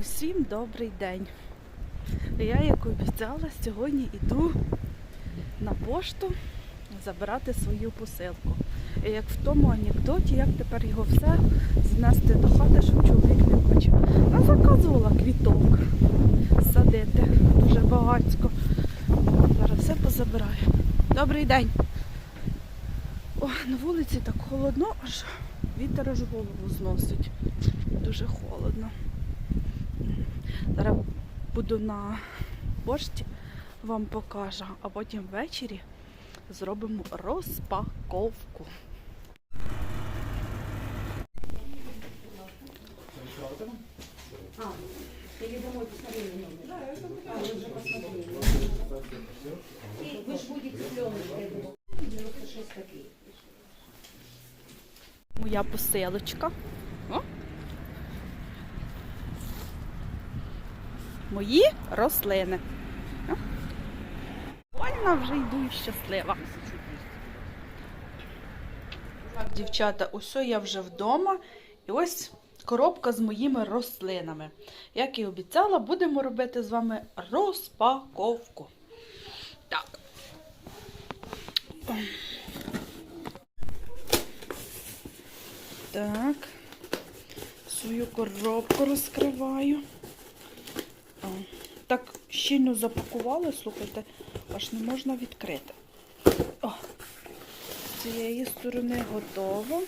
Усім добрий день. Я, як обіцяла, сьогодні йду на пошту забирати свою посилку. І як в тому анекдоті, як тепер його все знести до хати, щоб чоловік не бачив. Я заказувала квіток садити дуже багатько. Зараз все позабираю. Добрий день. О, на вулиці так холодно, аж вітер аж голову зносить. Дуже холодно. Зараз буду на пошті, вам покажу, а потім ввечері зробимо розпаковку. Или домой посмотрели номер? А, уже посмотрели. И вы же будете пленочкой, 96 копеек. Моя посилочка. Мої рослини. О. Вольна вже йду і щаслива. Так, дівчата, усе я вже вдома. І ось коробка з моїми рослинами. Як і обіцяла, будемо робити з вами розпаковку. Так. Так. Свою коробку розкриваю. Щільно запакували, слухайте, аж не можна відкрити. О, з цієї сторони готово.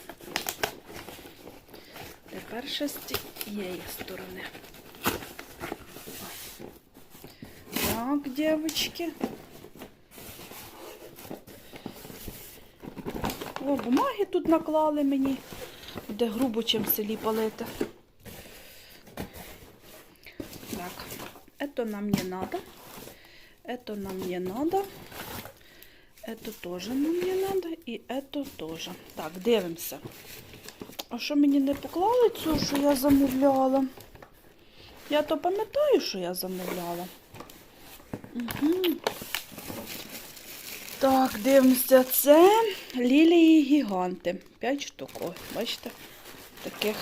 Тепер ще з цієї сторони. Так, дівчатки. О, бумаги тут наклали мені, де грубо чим селі палити. Так, это нам не надо. Это нам не надо. Это тоже нам не надо. І это тоже. Так, дивимося. А що мені не поклали цю, що я замовляла? Я то пам'ятаю, що я замовляла. Угу. Так, дивимося, це лілії гіганти. П'ять штук. Ось, бачите, в таких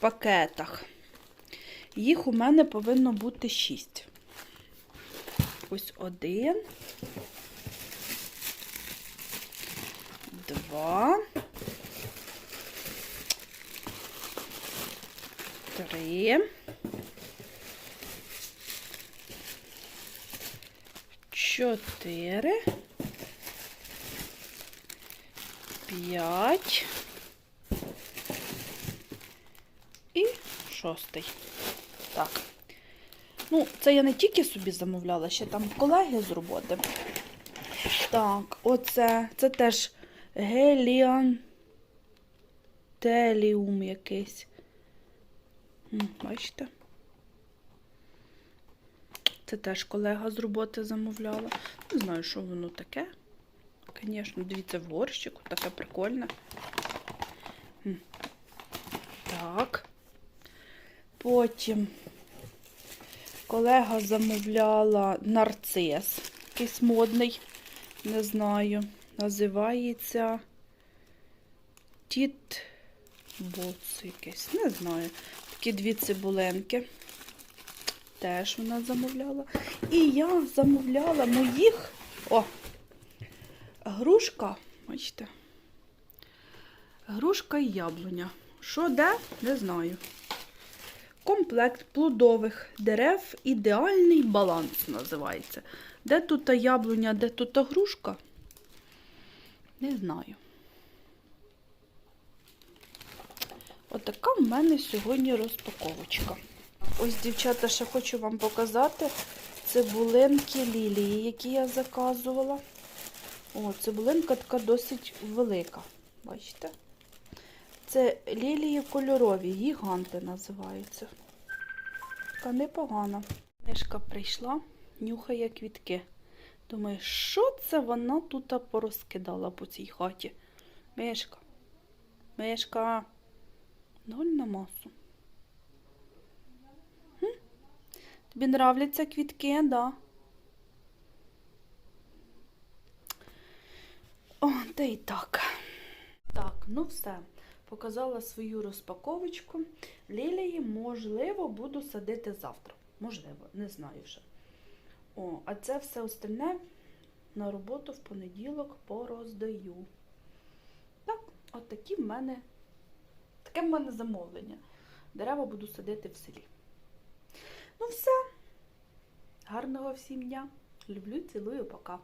пакетах. Їх у мене повинно бути шість. Ось один. Два. Три. Чотири. П'ять. І шостий. Так. Ну, це я не тільки собі замовляла, ще там колеги з роботи. Так, оце, це теж геліан. Теліум якийсь. Бачите? Це теж колега з роботи замовляла. Не знаю, що воно таке. Звісно, дивіться, в горщику, таке прикольне. Так. Потім колега замовляла нарцис, якийсь модний, не знаю. Називається Тіт Боц якийсь, не знаю. Такі дві цибулинки. Теж вона замовляла. І я замовляла моїх. О! Грушка, бачите? Грушка і яблуня. Що де? Не знаю. Комплект плодових дерев ідеальний баланс називається. Де тут та яблуня, де тут та грушка? Не знаю. Отака в мене сьогодні розпаковочка. Ось, дівчата, ще хочу вам показати цибулинки лілії, які я заказувала. О, цибулинка така досить велика. Бачите? Це лілії кольорові, гіганти називаються. Така непогана. Мишка прийшла, нюхає квітки. Думаю, що це вона тут порозкидала по цій хаті? Мишка. Мишка. Ноль на масу. Хм? Тобі нравляться квітки, да? О, та й так. Так, ну все. Показала свою розпаковочку. Лілії, можливо, буду садити завтра. Можливо, не знаю вже. О, а це все остальне на роботу в понеділок пороздаю. Так, от такі в мене, таке в мене замовлення. Дерева буду садити в селі. Ну все. Гарного всім дня. Люблю, цілую, пока.